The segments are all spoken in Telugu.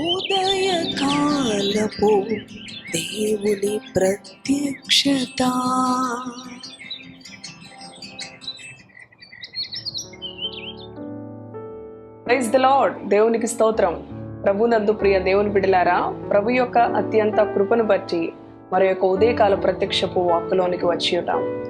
ఉదయకాలపు దేవుని ప్రత్యక్షత. ప్రైజ్ ద లార్డ్ దేవునికి స్తోత్రం. ప్రభునందు ప్రియ దేవుని బిడలారా ప్రభు యొక్క అత్యంత కృపను బట్టి మరి యొక్క ఉదయకాల ప్రత్యక్షపు వాక్కులోనికి వచ్చి ఉంటాం.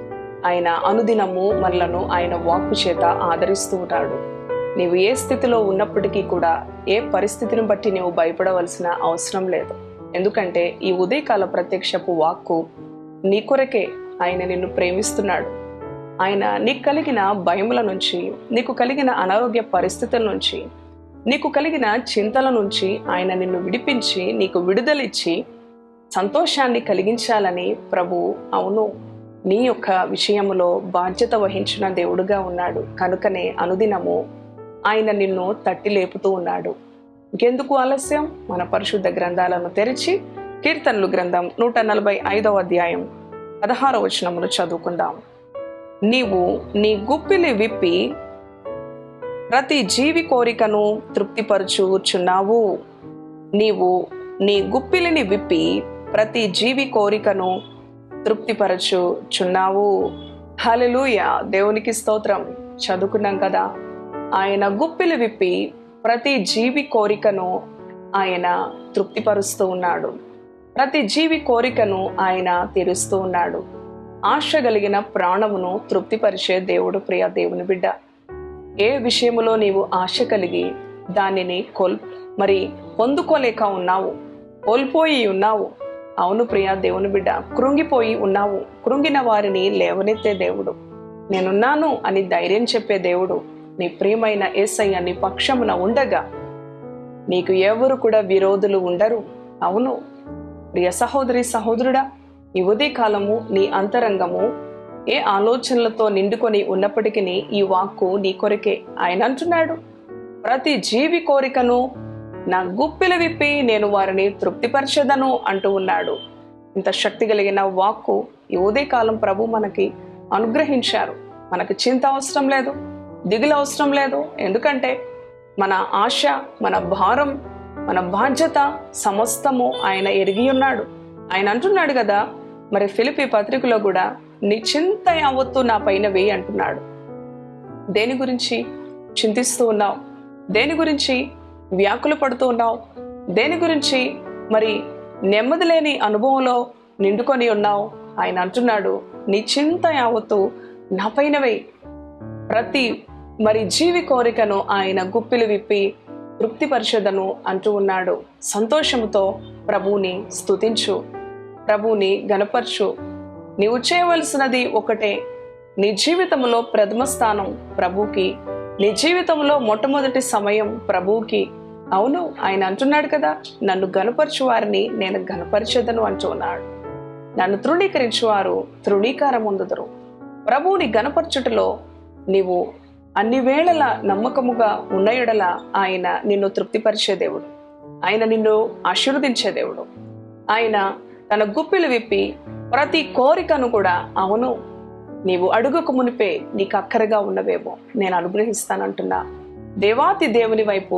ఆయన అనుదినము మనలను ఆయన వాక్కు చేత ఆదరిస్తూ ఉంటాడు. నీవు ఏ స్థితిలో ఉన్నప్పటికీ కూడా ఏ పరిస్థితిని బట్టి నీవు భయపడవలసిన అవసరం లేదు. ఎందుకంటే ఈ ఉదయకాల ప్రత్యక్షపు వాక్కు నీ కొరకే ఆయన నిన్ను ప్రేమిస్తున్నాడు. ఆయన నీకు కలిగిన భయముల నుంచి నీకు కలిగిన అనారోగ్య పరిస్థితుల నుంచి నీకు కలిగిన చింతల నుంచి ఆయన నిన్ను విడిపించి నీకు విడుదలిచ్చి సంతోషాన్ని కలిగించాలని ప్రభు అవును. నీ యొక్క విషయములో బాధ్యత వహించిన దేవుడుగా ఉన్నాడు. కనుకనే అనుదినము ఆయన నిన్ను తట్టి లేపుతూ ఉన్నాడు. ఇంకెందుకు ఆలస్యం? మన పరిశుద్ధ గ్రంథాలను తెరిచి కీర్తనలు గ్రంథం నూట నలభై ఐదవ అధ్యాయం పదహారవ వచనమును చదువుకుందాం. నీవు నీ గుప్పిలి విప్పి ప్రతి జీవి కోరికను తృప్తిపరచుచున్నావు నీవు నీ గుప్పిలిని విప్పి ప్రతి జీవి కోరికను తృప్తిపరచుచున్నావు హలెలూయ దేవునికి స్తోత్రం. చదువుకున్నాం కదా? ఆయన గుప్పిలు విప్పి ప్రతి జీవి కోరికను ఆయన తృప్తిపరుస్తూ ఉన్నాడు. ప్రతి జీవి కోరికను ఆయన తీరుస్తూ ఉన్నాడు. ఆశ కలిగిన ప్రాణమును తృప్తిపరిచే దేవుడు ప్రియ దేవుని బిడ్డ. ఏ విషయములో నీవు ఆశ కలిగి దానిని కోల్ మరి పొందుకోలేక ఉన్నావు? కోల్పోయి ఉన్నావు? అవును ప్రియ దేవుని బిడ్డ కృంగిపోయి ఉన్నావు. కృంగిన వారిని లేవనెత్తే దేవుడు. నేనున్నాను అని ధైర్యం చెప్పే దేవుడు. నీ ప్రియమైన ఏసయ్య నీ పక్షమున ఉండగా నీకు ఎవరు కూడా విరోధులు ఉండరు. అవును ప్రియ సహోదరి సహోదరుడా ఈ ఉదయకాలము నీ అంతరంగము ఏ ఆలోచనలతో నిండుకొని ఉన్నప్పటికీ ఈ వాక్కు నీ కొరకే ఆయన అంటున్నాడు. ప్రతి జీవి కోరికను నా గుప్పిల విప్పి నేను వారిని తృప్తిపరచదను అంటూ ఉన్నాడు. ఇంత శక్తి కలిగిన వాక్కు ఈ ఉదయకాలం ప్రభు మనకి అనుగ్రహించారు. మనకు చింత అవసరం లేదు. దిగులు అవసరం లేదు. ఎందుకంటే మన ఆశ మన భారం మన బాధ్యత సమస్తము ఆయన ఎరిగి ఉన్నాడు. ఆయన అంటున్నాడు కదా మరి ఫిలిపి పత్రికలో కూడా నీ చింత యావత్తు నా పైన వేయి అంటున్నాడు. దేని గురించి చింతిస్తూ ఉన్నావు? దేని గురించి వ్యాకులు పడుతూ ఉన్నావు? దేని గురించి మరి నెమ్మది లేని అనుభవంలో నిండుకొని ఉన్నావు? ఆయన అంటున్నాడు నీ చింత యావత్తు నా పైన వేయి. ప్రతి మరి జీవి కోరికను ఆయన గుప్పిలు విప్పి తృప్తిపరిచదను అంటూ ఉన్నాడు. సంతోషముతో ప్రభువుని స్తుతించు ప్రభువుని గనపరచు నీవు చేయవలసినది ఒకటే నీ జీవితంలో ప్రథమ స్థానం ప్రభుకి నీ జీవితంలో మొట్టమొదటి సమయం ప్రభువుకి. అవును ఆయన అంటున్నాడు కదా నన్ను గనపరచు వారిని నేను గనపరిచేదను అంటున్నాడు నన్ను తృణీకరించువారు తృణీకారం పొందుదురు ప్రభువుని గనపరచుటలో నీవు అన్ని వేళల నమ్మకముగా ఉన్నయడల ఆయన నిన్ను తృప్తిపరిచే దేవుడు. ఆయన నిన్ను ఆశీర్వదించే దేవుడు. ఆయన తన గుప్పిలు విప్పి ప్రతి కోరికను కూడా అవును నీవు అడుగుకు మునిపే నీకు అక్కరగా ఉన్నవేమో నేను అనుగ్రహిస్తానంటున్నా దేవాతి దేవుని వైపు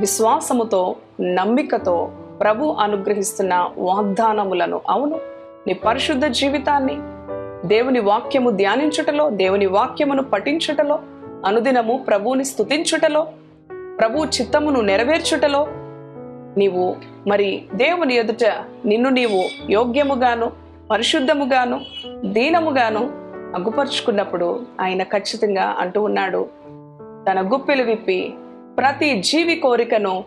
విశ్వాసముతో నమ్మికతో ప్రభు అనుగ్రహిస్తున్న వాగ్దానములను అవును నీ పరిశుద్ధ జీవితాన్ని దేవుని వాక్యము ధ్యానించుటలో దేవుని వాక్యమును పఠించుటలో అనుదినము ప్రభువుని స్తుతించుటలో ప్రభు చిత్తమును నెరవేర్చుటలో నీవు మరి దేవుని ఎదుట నిన్ను నీవు యోగ్యముగాను పరిశుద్ధముగాను దీనముగాను అగ్గుపరుచుకున్నప్పుడు ఆయన ఖచ్చితంగా అంటూ ఉన్నాడు. తన గుప్పెలు విప్పి ప్రతి జీవి కోరికను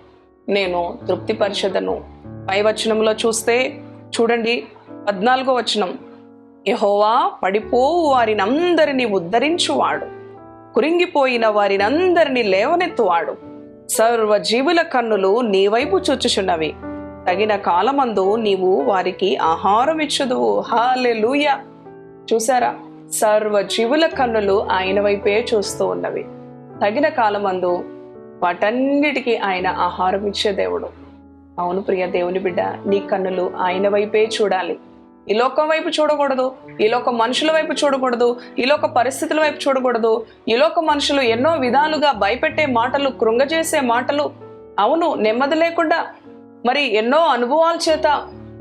నేను తృప్తిపరచదను. పై వచనంలో చూస్తే చూడండి పద్నాలుగో వచనం. యహోవా పడిపోవు వారినందరినీ ఉద్ధరించువాడు. కురింగిపోయిన వారినందరినీ లేవనెత్తువాడు. సర్వ జీవుల కన్నులు నీ వైపు చూచుచున్నవి. తగిన కాలమందు నీవు వారికి ఆహారం ఇచ్చుదువు హాలెలూయ చూసారా సర్వ జీవుల కన్నులు ఆయన వైపే చూస్తూ ఉన్నవి. తగిన కాలమందు వాటన్నిటికీ ఆయన ఆహారం ఇచ్చే దేవుడు. అవును ప్రియ దేవుని బిడ్డ నీ కన్నులు ఆయన వైపే చూడాలి. ఈ లోకం వైపు చూడకూడదు ఈ లోక మనుషుల వైపు చూడకూడదు ఈ లోక పరిస్థితుల వైపు చూడకూడదు ఈ లోక మనుషులు ఎన్నో విధాలుగా భయపెట్టే మాటలు కృంగజేసే మాటలు. అవును నెమ్మది లేకుండా మరి ఎన్నో అనుభవాల చేత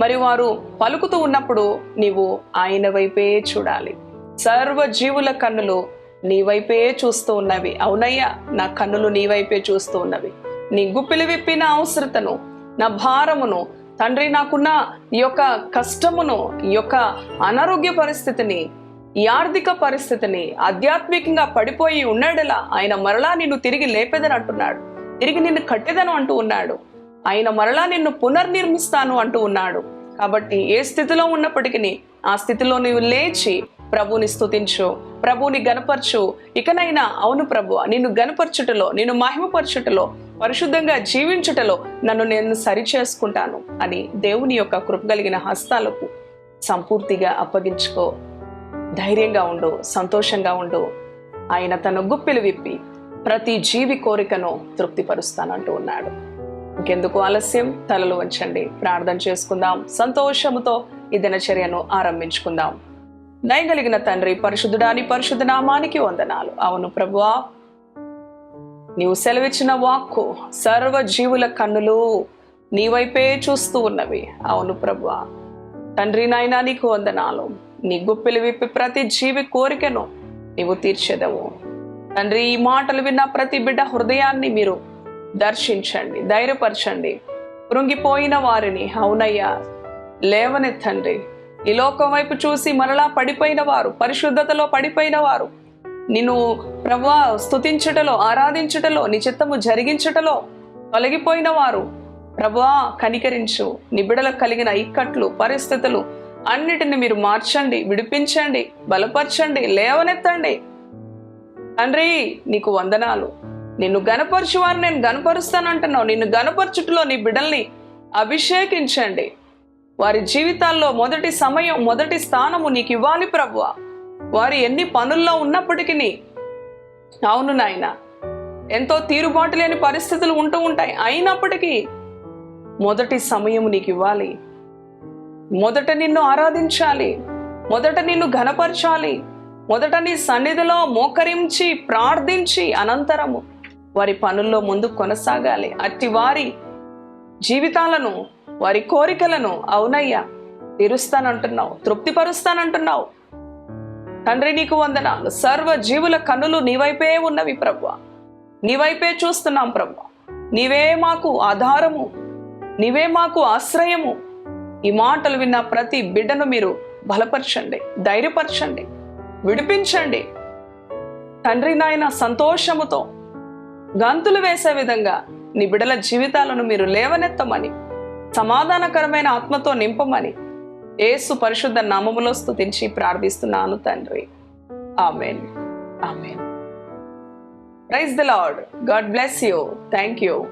మరి వారు పలుకుతూ ఉన్నప్పుడు నీవు ఆయన వైపే చూడాలి. సర్వ జీవుల కన్నులు నీ వైపే చూస్తూ ఉన్నవి. అవునయ్యా నా కన్నులు నీ వైపే చూస్తూ ఉన్నవి. నీ గుప్పిలి విప్పిన అవసరతను నా భారమును తండ్రి నాకున్న ఈ యొక్క కష్టమును ఈ యొక్క అనారోగ్య పరిస్థితిని ఈ ఆర్థిక పరిస్థితిని ఆధ్యాత్మికంగా పడిపోయి ఉన్నాడలా ఆయన మరలా నిన్ను తిరిగి లేపేదని అంటున్నాడు. తిరిగి నిన్ను కట్టేదను అంటూ ఉన్నాడు. ఆయన మరలా నిన్ను పునర్నిర్మిస్తాను అంటూ ఉన్నాడు. కాబట్టి ఏ స్థితిలో ఉన్నప్పటికీ ఆ స్థితిలో నీవు లేచి ప్రభుని స్థుతించు ప్రభుని గనపరచు ఇకనైనా అవును ప్రభు నిన్ను గనపరచుటలో నిన్ను మహిమపరచుటలో పరిశుద్ధంగా జీవించుటలో నన్ను నేను సరి చేసుకుంటాను అని దేవుని యొక్క కృప కలిగిన హస్తాలకు సంపూర్తిగా అప్పగించుకో. ధైర్యంగా ఉండు సంతోషంగా ఉండు. ఆయన తన గుప్పిలు విప్పి ప్రతి జీవి కోరికను తృప్తిపరుస్తానంటూ ఉన్నాడు. ఇంకెందుకు ఆలస్యం? తలలు వంచండి. ప్రార్థన చేసుకుందాం. సంతోషముతో ఈ దినచర్యను ఆరంభించుకుందాం. దయగలిగిన తండ్రి పరిశుద్ధుడాని పరిశుద్ధ నామానికి వందనాలు. అవును ప్రభువా నీవు సెలవిచ్చిన వాక్కు సర్వ జీవుల కన్నులు నీ వైపే చూస్తూ ఉన్నవి. అవును ప్రభువా తండ్రి నాయనా నీకు వందనాలు. నీ గుప్పెలు విప్పి ప్రతి జీవి కోరికను నీవు తీర్చెదవు. తండ్రి ఈ మాటలు విన్న ప్రతి బిడ్డ హృదయాన్ని మీరు దర్శించండి ధైర్యపరచండి. కృంగిపోయిన వారిని అవునయ్యా లేవనెత్తండి. ఈ లోకం వైపు చూసి మరలా పడిపోయిన వారు పరిశుద్ధతలో పడిపోయిన వారు నిన్ను ప్రభా స్తుతించుటలో ఆరాధించుటలో నీ చిత్తము జరిగించుటలో తొలగిపోయిన వారు ప్రభా కనికరించు. నిబిడలకు కలిగిన ఇక్కట్లు పరిస్థితులు అన్నిటిని మీరు మార్చండి విడిపించండి బలపరచండి లేవనెత్తండి. తండ్రి నీకు వందనాలు. నిన్ను గనపరచు వారు నేను గనపరుస్తానంటున్నావు నిన్ను గనపరచుటలో నీ బిడ్డల్ని అభిషేకించండి. వారి జీవితాల్లో మొదటి సమయం మొదటి స్థానము నీకు ఇవ్వాలి ప్రభువ. వారు ఎన్ని పనుల్లో ఉన్నప్పటికీ అవును నాయన. ఎంతో తీరుబాటు లేని పరిస్థితులు ఉంటూ ఉంటాయి. అయినప్పటికీ మొదటి సమయం నీకు ఇవ్వాలి మొదట నిన్ను ఆరాధించాలి. మొదట నిన్ను ఘనపరచాలి. మొదట నీ సన్నిధిలో మోకరించి ప్రార్థించి అనంతరము వారి పనుల్లో ముందు కొనసాగాలి. అట్టి వారి జీవితాలను వారి కోరికలను అవునయ్యా తీరుస్తానంటున్నావు తృప్తిపరుస్తానంటున్నావు. తండ్రి నీకు వందనాలు. సర్వ జీవుల కన్నులు నీవైపే ఉన్నవి ప్రభు నీవైపే చూస్తున్నాం ప్రభు నీవే మాకు ఆధారము నీవే మాకు ఆశ్రయము. ఈ మాటలు విన్న ప్రతి బిడ్డను మీరు బలపరచండి ధైర్యపరచండి విడిపించండి. తండ్రి నాయన సంతోషముతో గంతులు వేసే విధంగా నీ బిడ్డల జీవితాలను మీరు లేవనెత్తమని సమాధానకరమైన ఆత్మతో నింపమని ఏసు పరిశుద్ధ నామములో స్థుతించి ప్రార్థిస్తున్నాను తండ్రి. Amen. Amen. Praise the Lord. God bless you. Thank you